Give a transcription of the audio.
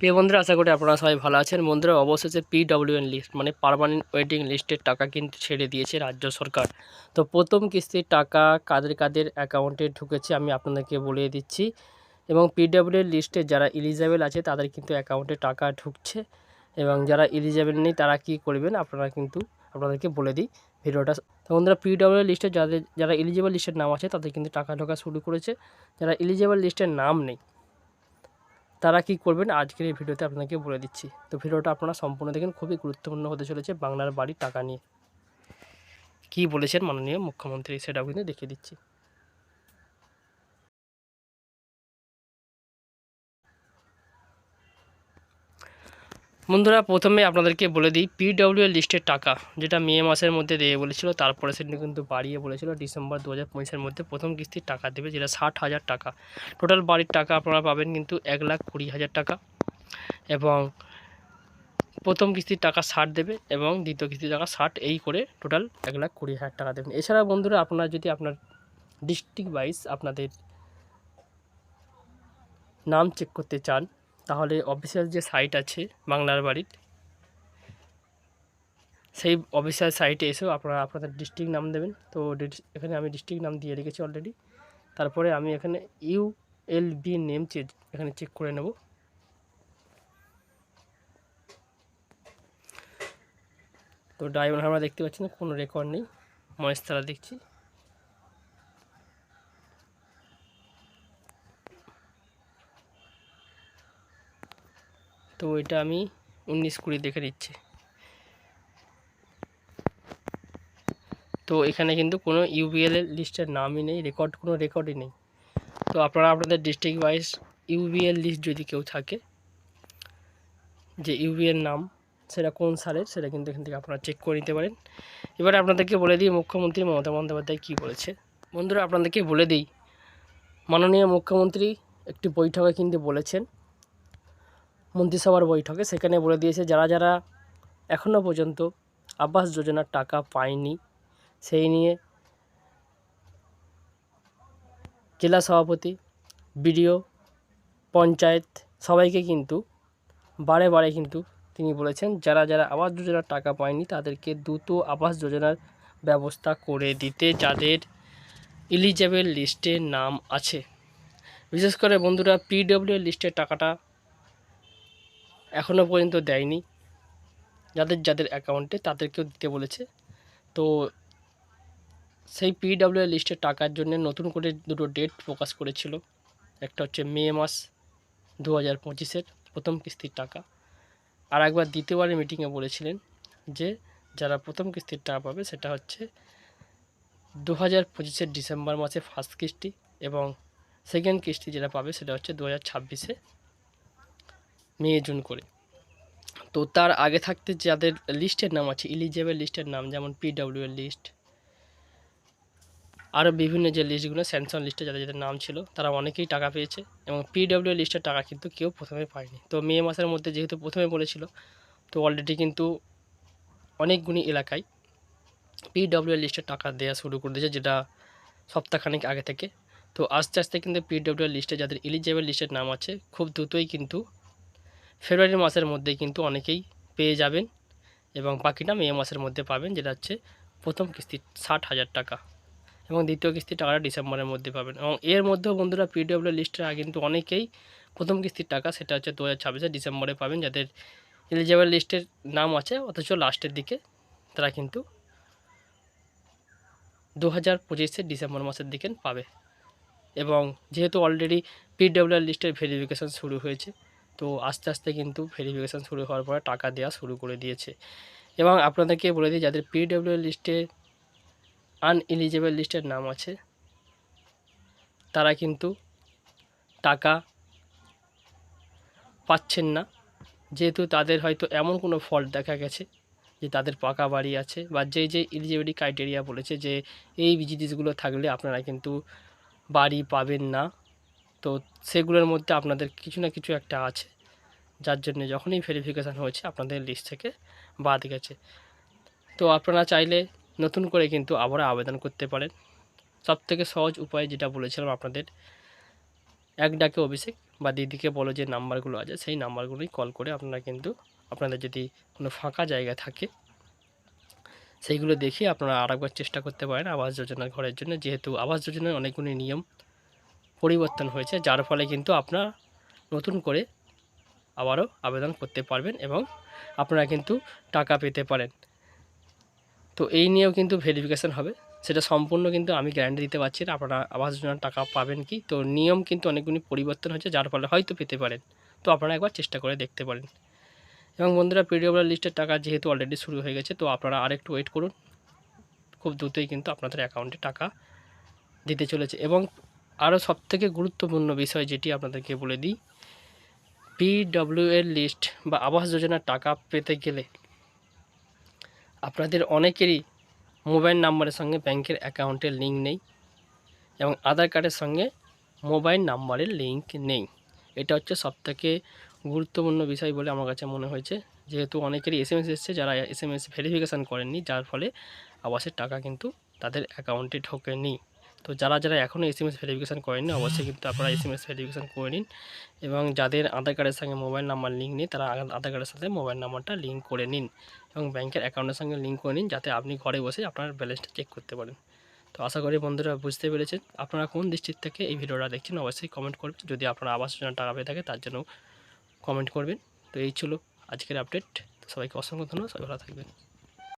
প্রিয় বন্ধুরা, আশা করি আপনারা সবাই ভালো আছেন। বন্ধুরা, অবশেষে পিডব্লিউএন লিস্ট মানে পার্মানেন্ট ওয়েটিং লিস্টের টাকা কিন্তু ছেড়ে দিয়েছে রাজ্য সরকার। তো প্রথম কিস্তির টাকা কাদের কাদের অ্যাকাউন্টে ঢুকেছে আমি আপনাদেরকে বলে দিচ্ছি। এবং পিডব্লিউএন লিস্টে যারা এলিজেবল আছে, তাদের কিন্তু অ্যাকাউন্টে টাকা ঢুকছে। এবং যারা এলিজেবল নেই, তারা কি করবেন আপনারা কিন্তু আপনাদেরকে বলে দিই ভিডিওটা। তো বন্ধুরা পিডব্লিউ লিস্টে যাদের, যারা এলিজেবল লিস্টের নাম আছে, তাদের কিন্তু টাকা ঢোকা শুরু করেছে। যারা এলিজেবল লিস্টের নাম নেই তারা কি করবেন? আজকের এই ভিডিওতে আপনাকে বলে দিচ্ছি। তো ভিডিওটা আপনারা সম্পূর্ণ দেখেন, খুবই গুরুত্বপূর্ণ হতে চলেছে বাংলার বাড়ির টাকা নিয়ে। কি বলেছেন মাননীয় মুখ্যমন্ত্রী সেটাও কিন্তু দেখিয়ে দিচ্ছি। বন্ধুরা, প্রথমে আপনাদেরকে বলে দিই পিডব্লিউ লিস্টের টাকা, যেটা মে মাসের মধ্যে দেবে বলেছিল, তারপরে সেটা কিন্তু বাড়িয়ে বলেছিল ডিসেম্বর দু হাজার মধ্যে প্রথম কিস্তির টাকা দেবে, যেটা ষাট হাজার টাকা। টোটাল বাড়ির টাকা আপনারা পাবেন কিন্তু এক লাখ কুড়ি হাজার টাকা এবং প্রথম কিস্তির টাকা ষাট দেবে এবং দ্বিতীয় কিস্তির টাকা ষাট, এই করে টোটাল এক লাখ কুড়ি হাজার টাকা দেবেন। এছাড়া বন্ধুরা, আপনারা যদি আপনার ডিস্ট্রিক্ট ওয়াইজ আপনাদের নাম চেক করতে চান তাহলে অফিসিয়াল যে সাইট আছে বাংলার বাড়ির, সেই অফিসিয়াল সাইটে এসেও আপনারা আপনাদের ডিস্ট্রিক্ট নাম দেবেন। তো এখানে আমি ডিস্ট্রিক্ট নাম দিয়ে রেখেছি অলরেডি তারপরে আমি এখানে U L B name check এখানে চেক করে নেব। তো ডায়মন্ড আমরা দেখতে পাচ্ছি না, কোনো রেকর্ড নেই। মহেশ তারা দেখছি। তো এটা আমি উনিশ কুড়ি দেখে নিচ্ছি। তো এখানে কিন্তু কোনো ইউবিএল এর লিস্টের নামই নেই রেকর্ড কোনো রেকর্ডই নেই। তো আপনারা আপনাদের ডিস্ট্রিক্ট ওয়াইজ ইউবিএল লিস্ট যদি কেউ থাকে, যে ইউবিএল নাম, সেটা কোন সালের, সেটা কিন্তু এখান থেকে আপনারা চেক করে নিতে পারেন। এবার আপনাদেরকে বলে দিই, মুখ্যমন্ত্রী মমতা বন্দ্যোপাধ্যায় কী বলেছে। বন্ধুরা, আপনাদেরকে বলে দিই, মাননীয় মুখ্যমন্ত্রী একটি বৈঠকে কিন্তু বলেছেন মন্ত্রিসভার বৈঠকে সেখানে বলে দিয়েছে, যারা যারা এখনও পর্যন্ত আবাস যোজনার টাকা পায়নি, সেই নিয়ে জেলা সভাপতি, বিডিও, পঞ্চায়েত সবাইকে কিন্তু বারে বারে কিন্তু তিনি বলেছেন, যারা যারা আবাস যোজনার টাকা পায়নি, তাদেরকে দ্রুত আবাস যোজনার ব্যবস্থা করে দিতে যাদের এলিজেবল লিস্টে নাম আছে। বিশেষ করে বন্ধুরা পিডব্লিউ লিস্টের টাকাটা এখনও পর্যন্ত দেয়নি। যাদের যাদের অ্যাকাউন্টে তাদেরকেও দিতে বলেছে। তো সেই পিডব্লিউ লিস্টের টাকার জন্য নতুন করে দুটো ডেট প্রকাশ করেছিল। একটা হচ্ছে মে মাস দু হাজার পঁচিশের প্রথম কিস্তির টাকা। আর একবার দ্বিতীয়বারের মিটিংয়ে বলেছিলেন যে যারা প্রথম কিস্তির টাকা পাবে সেটা হচ্ছে দু হাজার পঁচিশের ডিসেম্বর মাসে ফার্স্ট কিস্তি এবং সেকেন্ড কিস্তি যেটা পাবে সেটা হচ্ছে দু হাজার ছাব্বিশে মে জুন করে। তো তার আগে থাকতে যাদের লিস্টের নাম আছে ইলিজেবল লিস্টের নাম, যেমন পিডব্লিউ এর লিস্ট আরও বিভিন্ন যে লিস্টগুলো স্যামসং লিস্টে যাদের যাদের নাম ছিল, তারা অনেকেই টাকা পেয়েছে এবং পিডব্লিউ লিস্টের টাকা কিন্তু কেউ প্রথমে পায়নি। তো মে মাসের মধ্যে যেহেতু প্রথমে বলেছিল, তো অলরেডি কিন্তু অনেকগুলি এলাকায় পিডব্লিউ লিস্টের টাকা দেওয়া শুরু করে দিয়েছে, যেটা সপ্তাহখানেক আগে থেকে। তো আস্তে আস্তে কিন্তু পিডব্লিউ লিস্টে যাদের এলিজেবল লিস্টের নাম আছে, খুব দ্রুতই কিন্তু ফেব্রুয়ারি মাসের মধ্যে কিন্তু অনেকেই পেয়ে যাবেন এবং বাকিটা মে মাসের মধ্যে পাবেন, যেটা হচ্ছে প্রথম কিস্তি ষাট হাজার টাকা এবং দ্বিতীয় কিস্তির টাকাটা ডিসেম্বরের মধ্যে পাবেন। এবং এর মধ্যেও বন্ধুরা পিডব্লিউ লিস্টের আগে কিন্তু অনেকেই প্রথম কিস্তির টাকা, সেটা হচ্ছে দু হাজার ডিসেম্বরে পাবেন, যাদের এলিজেবল লিস্টের নাম আছে, অথচ লাস্টের দিকে তারা কিন্তু দু হাজার পঁচিশে ডিসেম্বর মাসের দিকে পাবে। এবং যেহেতু অলরেডি পিডব্লিউ লিস্টের ভেরিফিকেশান শুরু হয়েছে তো আস্তে আস্তে কিন্তু ভেরিফিকেশান শুরু হওয়ার পরে টাকা দেওয়া শুরু করে দিয়েছে। এবং আপনাদেরকে বলে দিই, যাদের পিডব্লিউ লিস্টে আনএলিজেবল লিস্টের নাম আছে, তারা কিন্তু টাকা পাচ্ছেন না। যেহেতু তাদের হয়তো এমন কোনো ফল্ট দেখা গেছে যে তাদের পাকা বাড়ি আছে বা যে যে এলিজিবিলিটি ক্রাইটেরিয়া বলেছে যে এই জিনিসগুলো থাকলে আপনারা কিন্তু বাড়ি পাবেন না। তো সেগুলোর মধ্যে আপনাদের কিছু না কিছু একটা আছে। যার জন্য যখনই ভেরিফিকেশান হয়েছে, আপনাদের লিস্ট থেকে বাদ গেছে। তো আপনারা চাইলে নতুন করে কিন্তু আবার আবেদন করতে পারেন। সব থেকে সহজ উপায় যেটা বলেছিলাম আপনাদের, এক ডাকে অভিষেক বা দিদিকে বলো যে নাম্বারগুলো আছে, সেই নাম্বারগুলোই কল করে আপনারা কিন্তু আপনাদের যদি কোনো ফাঁকা জায়গা থাকে, সেইগুলো দেখে আপনারা আরেকবার চেষ্টা করতে পারেন আবাস যোজনার ঘরের জন্য। যেহেতু আবাস যোজনার অনেকগুলি নিয়ম পরিবর্তন হয়েছে, যার ফলে কিন্তু আপনার নতুন করে আবারও আবেদন করতে পারবেন এবং আপনারা কিন্তু টাকা পেতে পারেন। তো এই নিয়েও কিন্তু ভেরিফিকেশান হবে। সেটা সম্পূর্ণ কিন্তু আমি গ্যারান্টি দিতে পারছি না, আপনারা আবাস যোজনার টাকা পাবেন কি? তো নিয়ম কিন্তু অনেকগুলি পরিবর্তন হয়েছে, যার ফলে হয়তো পেতে পারেন। তো আপনারা একবার চেষ্টা করে দেখতে পারেন। এবং বন্ধুরা পিডিওর লিস্টের টাকা যেহেতু অলরেডি শুরু হয়ে গেছে, তো আপনারা আরেকটু ওয়েট করুন। খুব দ্রুতই কিন্তু আপনাদের অ্যাকাউন্টে টাকা দিতে চলেছে। এবং আরও সবথেকে গুরুত্বপূর্ণ বিষয় যেটি আপনাদেরকে বলে দিই পিডব্লিউ এর লিস্ট বা আবাস যোজনার টাকা পেতে গেলে আপনাদের অনেকেরই মোবাইল নাম্বারের সঙ্গে ব্যাংকের অ্যাকাউন্টের লিঙ্ক নেই এবং আধার কার্ডের সঙ্গে মোবাইল নাম্বারের লিঙ্ক নেই। এটা হচ্ছে সবথেকে গুরুত্বপূর্ণ বিষয় বলে আমার কাছে মনে হয়েছে। যেহেতু অনেকেরই এস এম এস এসছে, যারা এস এম এস ভেরিফিকেশান করেননি, যার ফলে আবাসের টাকা কিন্তু তাদের অ্যাকাউন্টে ঢোকেনি। তো যারা যারা এখনও এস এম এস ভেরিফিকেশান করেননি, অবশ্যই কিন্তু আপনারা এস এম এস ভেরিফিকেশান করে নিন এবং যাদের আধার কার্ডের সঙ্গে মোবাইল নাম্বার লিঙ্ক নেই, তারা আধার কার্ডের সাথে মোবাইল নাম্বারটা লিঙ্ক করে নিন এবং ব্যাংকের অ্যাকাউন্টের সঙ্গে লিঙ্ক করে নিন যাতে আপনি ঘরে বসে আপনার ব্যালেন্সটা চেক করতে পারেন। তো আশা করি বন্ধুরা বুঝতে পেরেছেন। আপনারা কোন ডিস্ট্রিক্ট থেকে এই ভিডিওটা দেখছেন, অবশ্যই কমেন্ট করবেন। যদি আপনারা আবাস যোজনার টাকা পেয়ে থাকে, তার জন্য কমেন্ট করবেন। তো এই ছিল আজকের আপডেট সবাইকে অসংখ্য ধন্যবাদ। সবাই ভালো থাকবেন।